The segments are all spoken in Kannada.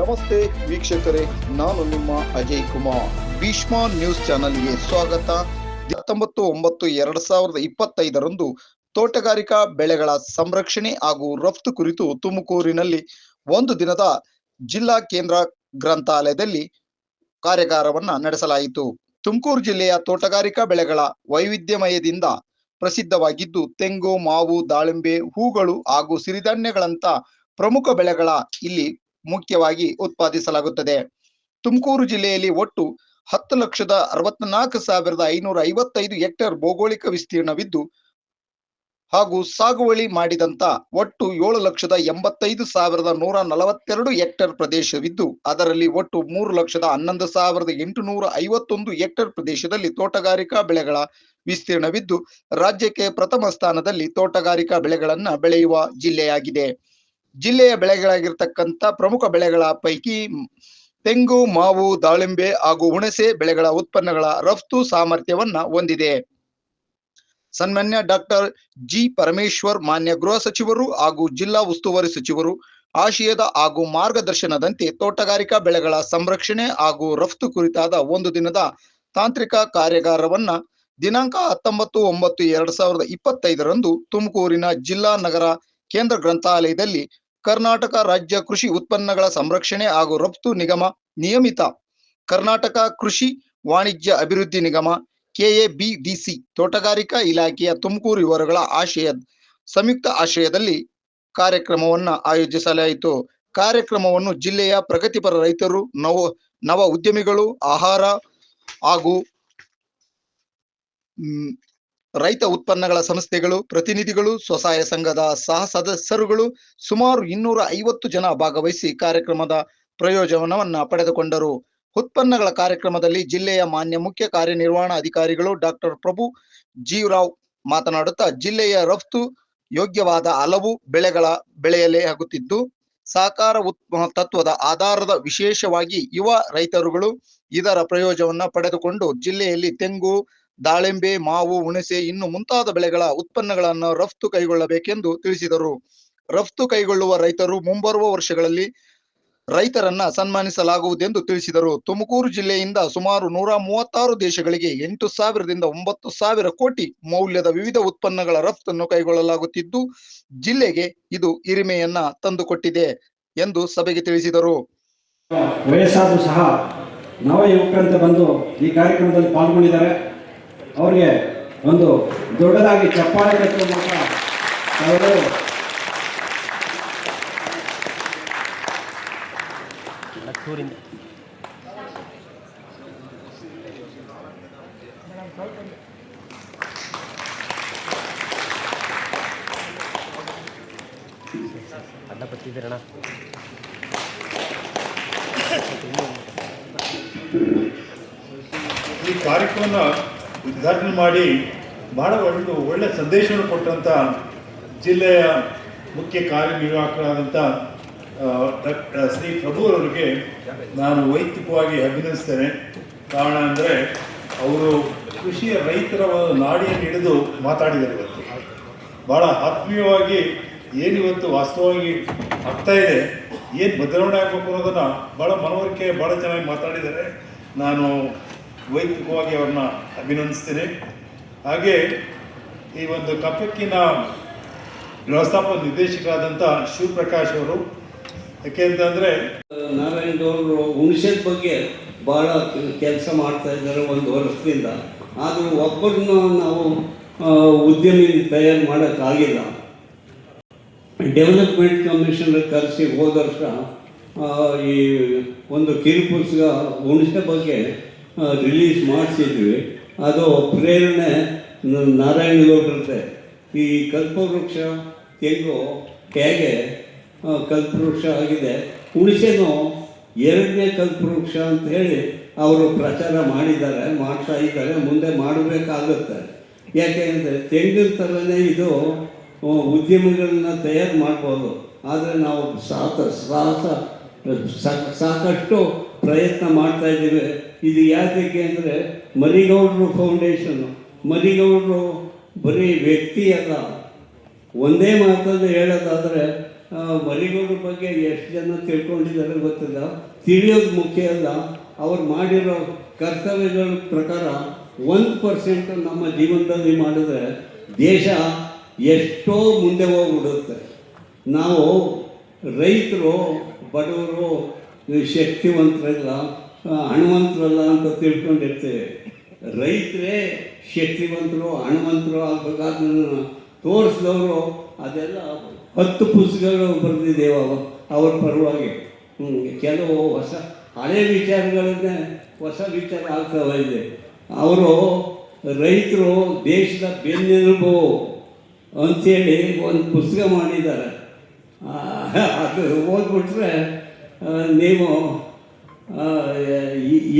ನಮಸ್ತೆ ವೀಕ್ಷಕರೇ, ನಾನು ನಿಮ್ಮ ಅಜಯ್ ಕುಮಾರ್. ಭೀಷ್ಮ ನ್ಯೂಸ್ ಚಾನೆಲ್ಗೆ ಸ್ವಾಗತ. ಹತ್ತೊಂಬತ್ತು ಒಂಬತ್ತು, ಎರಡ್ ಸಾವಿರದ ಇಪ್ಪತ್ತೈದರಂದು ತೋಟಗಾರಿಕಾ ಬೆಳೆಗಳ ಸಂರಕ್ಷಣೆ ಹಾಗೂ ರಫ್ತು ಕುರಿತು ತುಮಕೂರಿನಲ್ಲಿ ಒಂದು ದಿನದ ಜಿಲ್ಲಾ ಕೇಂದ್ರ ಗ್ರಂಥಾಲಯದಲ್ಲಿ ಕಾರ್ಯಾಗಾರವನ್ನ ನಡೆಸಲಾಯಿತು. ತುಮಕೂರು ಜಿಲ್ಲೆಯ ತೋಟಗಾರಿಕಾ ಬೆಳೆಗಳ ವೈವಿಧ್ಯಮಯದಿಂದ ಪ್ರಸಿದ್ಧವಾಗಿದ್ದು, ತೆಂಗು, ಮಾವು, ದಾಳಿಂಬೆ, ಹೂಗಳು ಹಾಗೂ ಸಿರಿಧಾನ್ಯಗಳಂತ ಪ್ರಮುಖ ಬೆಳೆಗಳ ಇಲ್ಲಿ ಮುಖ್ಯವಾಗಿ ಉತ್ಪಾದಿಸಲಾಗುತ್ತದೆ. ತುಮಕೂರು ಜಿಲ್ಲೆಯಲ್ಲಿ ಒಟ್ಟು ಹತ್ತು ಲಕ್ಷದ ಅರವತ್ನಾಲ್ಕು ಸಾವಿರದ ಐನೂರ ಐವತ್ತೈದು ಹೆಕ್ಟೇರ್ ಭೌಗೋಳಿಕ ವಿಸ್ತೀರ್ಣವಿದ್ದು, ಹಾಗೂ ಸಾಗುವಳಿ ಮಾಡಿದಂತ ಒಟ್ಟು ಏಳು ಲಕ್ಷದ ಎಂಬತ್ತೈದು ಸಾವಿರದ ನೂರ ನಲವತ್ತೆರಡು ಹೆಕ್ಟೇರ್ ಪ್ರದೇಶವಿದ್ದು, ಅದರಲ್ಲಿ ಒಟ್ಟು ಮೂರು ಲಕ್ಷದ ಹನ್ನೊಂದು ಸಾವಿರದ ಎಂಟುನೂರ ಐವತ್ತೊಂದು ಹೆಕ್ಟೇರ್ ಪ್ರದೇಶದಲ್ಲಿ ತೋಟಗಾರಿಕಾ ಬೆಳೆಗಳ ವಿಸ್ತೀರ್ಣವಿದ್ದು, ರಾಜ್ಯಕ್ಕೆ ಪ್ರಥಮ ಸ್ಥಾನದಲ್ಲಿ ತೋಟಗಾರಿಕಾ ಬೆಳೆಗಳನ್ನ ಬೆಳೆಯುವ ಜಿಲ್ಲೆಯಾಗಿದೆ. ಜಿಲ್ಲೆಯ ಬೆಳೆಗಳಾಗಿರ್ತಕ್ಕಂಥ ಪ್ರಮುಖ ಬೆಳೆಗಳ ಪೈಕಿ ತೆಂಗು, ಮಾವು, ದಾಳಿಂಬೆ ಹಾಗೂ ಹುಣಸೆ ಬೆಳೆಗಳ ಉತ್ಪನ್ನಗಳ ರಫ್ತು ಸಾಮರ್ಥ್ಯವನ್ನ ಹೊಂದಿದೆ. ಸನ್ಮಾನ್ಯ ಡಾಕ್ಟರ್ ಜಿ ಪರಮೇಶ್ವರ್, ಮಾನ್ಯ ಗೃಹ ಸಚಿವರು ಹಾಗೂ ಜಿಲ್ಲಾ ಉಸ್ತುವಾರಿ ಸಚಿವರು, ಆಶಯದ ಹಾಗೂ ಮಾರ್ಗದರ್ಶನದಂತೆ ತೋಟಗಾರಿಕಾ ಬೆಳೆಗಳ ಸಂರಕ್ಷಣೆ ಹಾಗೂ ರಫ್ತು ಕುರಿತಾದ ಒಂದು ದಿನದ ತಾಂತ್ರಿಕ ಕಾರ್ಯಾಗಾರವನ್ನ ದಿನಾಂಕ ಹತ್ತೊಂಬತ್ತು ಒಂಬತ್ತು ಎರಡ್ ಸಾವಿರದ ಇಪ್ಪತ್ತೈದರಂದು ತುಮಕೂರಿನ ಜಿಲ್ಲಾ ನಗರ ಕೇಂದ್ರ ಗ್ರಂಥಾಲಯದಲ್ಲಿ ಕರ್ನಾಟಕ ರಾಜ್ಯ ಕೃಷಿ ಉತ್ಪನ್ನಗಳ ಸಂರಕ್ಷಣೆ ಹಾಗೂ ರಫ್ತು ನಿಗಮ ನಿಯಮಿತ. ಕರ್ನಾಟಕ ಕೃಷಿ ವಾಣಿಜ್ಯ ಅಭಿವೃದ್ಧಿ ನಿಗಮ ಕೆಎಬಿಡಿಸಿ ತೋಟಗಾರಿಕಾ ಇಲಾಖೆಯ ತುಮಕೂರು ವಿವರಗಳ ಆಶಯ ಸಂಯುಕ್ತ ಆಶ್ರಯದಲ್ಲಿ ಕಾರ್ಯಕ್ರಮವನ್ನು ಆಯೋಜಿಸಲಾಯಿತು. ಕಾರ್ಯಕ್ರಮವನ್ನು ಜಿಲ್ಲೆಯ ಪ್ರಗತಿಪರ ರೈತರು, ನವ ನವ ಉದ್ಯಮಿಗಳು, ಆಹಾರ ಹಾಗೂ ರೈತ ಉತ್ಪನ್ನಗಳ ಸಂಸ್ಥೆಗಳು, ಪ್ರತಿನಿಧಿಗಳು, ಸ್ವಸಹಾಯ ಸಂಘದ ಸಹ ಸದಸ್ಯರುಗಳು ಸುಮಾರು ಇನ್ನೂರ ಐವತ್ತು ಜನ ಭಾಗವಹಿಸಿ ಕಾರ್ಯಕ್ರಮದ ಪ್ರಯೋಜನವನ್ನ ಪಡೆದುಕೊಂಡರು. ಉತ್ಪನ್ನಗಳ ಕಾರ್ಯಕ್ರಮದಲ್ಲಿ ಜಿಲ್ಲೆಯ ಮಾನ್ಯ ಮುಖ್ಯ ಕಾರ್ಯನಿರ್ವಹಣಾ ಅಧಿಕಾರಿಗಳು ಡಾಕ್ಟರ್ ಪ್ರಭು ಜೀವರಾವ್ ಮಾತನಾಡುತ್ತಾ, ಜಿಲ್ಲೆಯ ರಫ್ತು ಯೋಗ್ಯವಾದ ಹಲವು ಬೆಳೆಗಳ ಬೆಳೆಯಲೇ ಆಗುತ್ತಿದ್ದು, ಸಹಕಾರ ಉತ್, ತತ್ವದ ಆಧಾರದ ವಿಶೇಷವಾಗಿ ಯುವ ರೈತರುಗಳು ಇದರ ಪ್ರಯೋಜನವನ್ನ ಪಡೆದುಕೊಂಡು ಜಿಲ್ಲೆಯಲ್ಲಿ ತೆಂಗು ದಾಳಿಂಬೆ, ಮಾವು, ಹುಣಸೆ ಇನ್ನು ಮುಂತಾದ ಬೆಳೆಗಳ ಉತ್ಪನ್ನಗಳನ್ನು ರಫ್ತು ಕೈಗೊಳ್ಳಬೇಕೆಂದು ತಿಳಿಸಿದರು. ರಫ್ತು ಕೈಗೊಳ್ಳುವ ರೈತರು ಮುಂಬರುವ ವರ್ಷಗಳಲ್ಲಿ ರೈತರನ್ನ ಸನ್ಮಾನಿಸಲಾಗುವುದೆಂದು ತಿಳಿಸಿದರು. ತುಮಕೂರು ಜಿಲ್ಲೆಯಿಂದ ಸುಮಾರು ನೂರ ಮೂವತ್ತಾರು ದೇಶಗಳಿಗೆ ಎಂಟು ಸಾವಿರದಿಂದ ಒಂಬತ್ತು ಸಾವಿರ ಕೋಟಿ ಮೌಲ್ಯದ ವಿವಿಧ ಉತ್ಪನ್ನಗಳ ರಫ್ತನ್ನು ಕೈಗೊಳ್ಳಲಾಗುತ್ತಿದ್ದು, ಜಿಲ್ಲೆಗೆ ಇದು ಹಿರಿಮೆಯನ್ನ ತಂದುಕೊಟ್ಟಿದೆ ಎಂದು ಸಭೆಗೆ ತಿಳಿಸಿದರು. ಸಹ ನವ ಯುವಕರಂತೆ ಬಂದು ಈ ಕಾರ್ಯಕ್ರಮದಲ್ಲಿ ಪಾಲ್ಗೊಂಡಿದ್ದಾರೆ. ಅವರಿಗೆ ಒಂದು ದೊಡ್ಡದಾಗಿ ಚಪ್ಪಾಳೆ ಕಟ್ಟುವ ಮೂಲಕ ಅವರು ಅಡ್ಡ ಈ ಕಾರ್ಯಕ್ರಮ ಉದ್ಘಾಟನೆ ಮಾಡಿ ಬಹಳ ಒಂದು ಒಳ್ಳೆ ಸಂದೇಶವನ್ನು ಕೊಟ್ಟಂಥ ಜಿಲ್ಲೆಯ ಮುಖ್ಯ ಕಾರ್ಯನಿರ್ವಾಹಕರಾದಂಥ ಶ್ರೀ ಪ್ರಭುರವರಿಗೆ ನಾನು ವೈಯಕ್ತಿಕವಾಗಿ ಅಭಿನಂದಿಸ್ತೇನೆ. ಕಾರಣ ಅಂದರೆ ಅವರು ಕೃಷಿಯ ರೈತರ ನಾಡಿಯನ್ನು ಹಿಡಿದು ಮಾತಾಡಿದರು ಇವತ್ತು. ಭಾಳ ಆತ್ಮೀಯವಾಗಿ ಏನಿವತ್ತು ವಾಸ್ತವವಾಗಿ ಆಗ್ತಾ ಇದೆ, ಏನು ಬದಲಾವಣೆ ಆಗಬೇಕು ಅನ್ನೋದನ್ನು ಭಾಳ ಮನವರಿಕೆ ಭಾಳ ಚೆನ್ನಾಗಿ ಮಾತಾಡಿದ್ದಾರೆ. ನಾನು ವೈಯಕ್ತಿಕವಾಗಿ ಅವ್ರನ್ನ ಅಭಿನಂದಿಸ್ತೇನೆ. ಹಾಗೆ ಈ ಒಂದು ಕಪ್ಪಕ್ಕಿನ ವ್ಯವಸ್ಥಾಪಕ ನಿರ್ದೇಶಕರಾದಂಥ ಶಿವಪ್ರಕಾಶ್ ಅವರು ಯಾಕೆಂತಂದರೆ ನಾರಾಯಣ್ ಅವರು ಹುಣಸದ ಬಗ್ಗೆ ಭಾಳ ಕೆಲಸ ಮಾಡ್ತಾ ಇದ್ದಾರೆ ಒಂದು ವರ್ಷದಿಂದ. ಆದರೂ ಒಬ್ಬರನ್ನ ನಾವು ಉದ್ಯಮಿ ತಯಾರು ಮಾಡೋಕ್ಕಾಗಿಲ್ಲ. ಡೆವಲಪ್ಮೆಂಟ್ ಕಮಿಷನರ್ ಕರೆಸಿ ಹೋದ ವರ್ಷ ಈ ಒಂದು ಕಿರುಪುಸ್ತಕ ಹುಣಸೆ ಬಗ್ಗೆ ರಿಲೀಸ್ ಮಾಡಿಸಿದ್ವಿ. ಅದು ಪ್ರೇರಣೆ ನ- ನಾರಾಯಣ ಗೌಡ್ರದ್ದೆ. ಈ ಕಲ್ಪವೃಕ್ಷ ತೆಂಗು ಹೇಗೆ ಕಲ್ಪವೃಕ್ಷ ಆಗಿದೆ. ಹುಣಸೆನೂ ಎರಡನೇ ಕಲ್ಪವೃಕ್ಷ ಅಂತ ಹೇಳಿ ಅವರು ಪ್ರಚಾರ ಮಾಡಿದ್ದಾರೆ, ಮಾಡ್ತಾ ಇದ್ದಾರೆ, ಮುಂದೆ ಮಾಡಬೇಕಾಗುತ್ತೆ. ಯಾಕೆ ಅಂದರೆ ತೆಂಗಿನ ಥರನೇ ಇದು ಉದ್ಯಮಗಳನ್ನ ತಯಾರು ಮಾಡ್ಬೋದು. ಆದರೆ ನಾವು ಸಾತ ಸಾಹಸ ಸಾಕಷ್ಟು ಪ್ರಯತ್ನ ಮಾಡ್ತಾ ಇದ್ದೀವಿ. ಇದು ಯಾತಕ್ಕೆ ಅಂದರೆ ಮರಿಗೌಡರು ಫೌಂಡೇಶನ್ನು ಮರಿಗೌಡರು ಬರೀ ವ್ಯಕ್ತಿ ಅಲ್ಲ. ಒಂದೇ ಮಾತಲ್ಲಿ ಹೇಳೋದಾದರೆ ಮರಿಗೌಡ್ರ ಬಗ್ಗೆ ಎಷ್ಟು ಜನ ತಿಳ್ಕೊಂಡಿದ್ದಾರೆ ಗೊತ್ತಿಲ್ಲ. ತಿಳಿಯೋದು ಮುಖ್ಯ ಅಲ್ಲ. ಅವ್ರು ಮಾಡಿರೋ ಕರ್ತವ್ಯಗಳ ಪ್ರಕಾರ ಒಂದು ಪರ್ಸೆಂಟ್ ನಮ್ಮ ಜೀವನದಲ್ಲಿ ಮಾಡಿದ್ರೆ ದೇಶ ಎಷ್ಟೋ ಮುಂದೆ ಹೋಗ್ಬಿಡುತ್ತೆ. ನಾವು ರೈತರು, ಬಡವರು ಶಕ್ತಿವಂತರಲ್ಲ ಹಣವಂತರಲ್ಲ ಅಂತ ತಿಳ್ಕೊಂಡಿರ್ತೇವೆ ರೈತರೇ ಶಕ್ತಿವಂತರು ಹಣವಂತರು ಆಗ್ಬೇಕಾದ ತೋರಿಸಿದವರು ಅದೆಲ್ಲ ಹತ್ತು ಪುಸ್ತಕಗಳು ಬರೆದಿದ್ದೇವೆ ಅವ, ಅವ್ರ ಪರವಾಗಿ. ಕೆಲವು ಹೊಸ ಹಳೆ ವಿಚಾರಗಳನ್ನೇ ಹೊಸ ವಿಚಾರ ಆಗ್ತಾ ಇದೆ ಅವರು ರೈತರು ದೇಶದ ಬೆನ್ನೆಲುಬು ಅಂಥೇಳಿ ಒಂದು ಪುಸ್ತಕ ಮಾಡಿದ್ದಾರೆ. ಅದು ಓದ್ಬಿಟ್ರೆ ನೀವು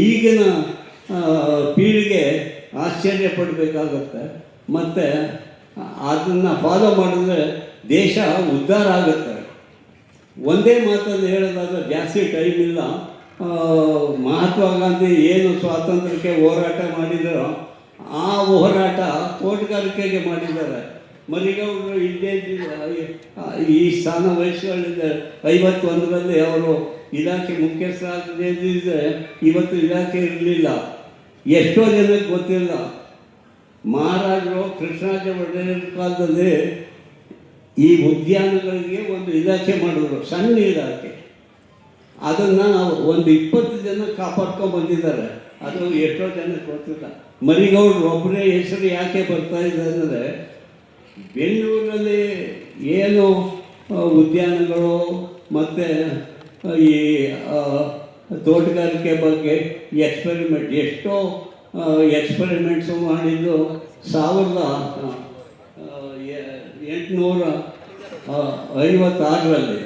ಈಗಿನ ಪೀಳಿಗೆ ಆಶ್ಚರ್ಯ ಪಡಬೇಕಾಗತ್ತೆ. ಮತ್ತು ಅದನ್ನು ಫಾಲೋ ಮಾಡಿದ್ರೆ ದೇಶ ಉದ್ಧಾರ ಆಗುತ್ತೆ. ಒಂದೇ ಮಾತನ್ನು ಹೇಳೋದಾದ್ರೆ ಜಾಸ್ತಿ ಟೈಮ್ ಇಲ್ಲ. ಮಹಾತ್ಮ ಗಾಂಧಿ ಏನು ಸ್ವಾತಂತ್ರ್ಯಕ್ಕೆ ಹೋರಾಟ ಮಾಡಿದರೋ ಆ ಹೋರಾಟ ತೋಟಗಾರಿಕೆಗೆ ಮಾಡಿದ್ದಾರೆ. ಮರಿಗೌಡರು ಇಲ್ಲೇ ಈ ಸ್ಥಾನ ವಹಿಸ್ಕೊಂಡಿದ್ದಾರೆ ಐವತ್ತೊಂದರಲ್ಲಿ ಅವರು ಇಲಾಖೆ ಮುಖ್ಯಸ್ಥರಾಗಿದ್ದರೆ ಇವತ್ತು ಇಲಾಖೆ ಇರಲಿಲ್ಲ. ಎಷ್ಟೋ ಜನಕ್ಕೆ ಗೊತ್ತಿಲ್ಲ. ಮಹಾರಾಜರು, ಕೃಷ್ಣರಾಜ ಒಡೆಯರ ಕಾಲದಲ್ಲಿ ಈ ಉದ್ಯಾನಗಳಿಗೆ ಒಂದು ಇಲಾಖೆ ಮಾಡಿದ್ರು, ಸಣ್ಣ ಇಲಾಖೆ. ಅದನ್ನು ಒಂದು ಇಪ್ಪತ್ತು ಜನ ಕಾಪಾಡ್ಕೊಂಡು ಬಂದಿದ್ದಾರೆ. ಅದು ಎಷ್ಟೋ ಜನಕ್ಕೆ ಗೊತ್ತಿಲ್ಲ. ಮರಿಗೌಡರು ಒಬ್ಬರೇ ಹೆಸರು ಯಾಕೆ ಬರ್ತಾ ಇದೆ ಅಂದರೆ ಬೆಂಗಳೂರಿನಲ್ಲಿ ಏನು ಉದ್ಯಾನಗಳು ಮತ್ತು ಈ ತೋಟಗಾರಿಕೆ ಬಗ್ಗೆ ಎಕ್ಸ್ಪೆರಿಮೆಂಟ್ ಎಷ್ಟೋ ಎಕ್ಸ್ಪೆರಿಮೆಂಟ್ಸು ಮಾಡಿದ್ದು ಸಾವಿರದ ಎಂಟುನೂರ ಐವತ್ತಾರರಲ್ಲಿ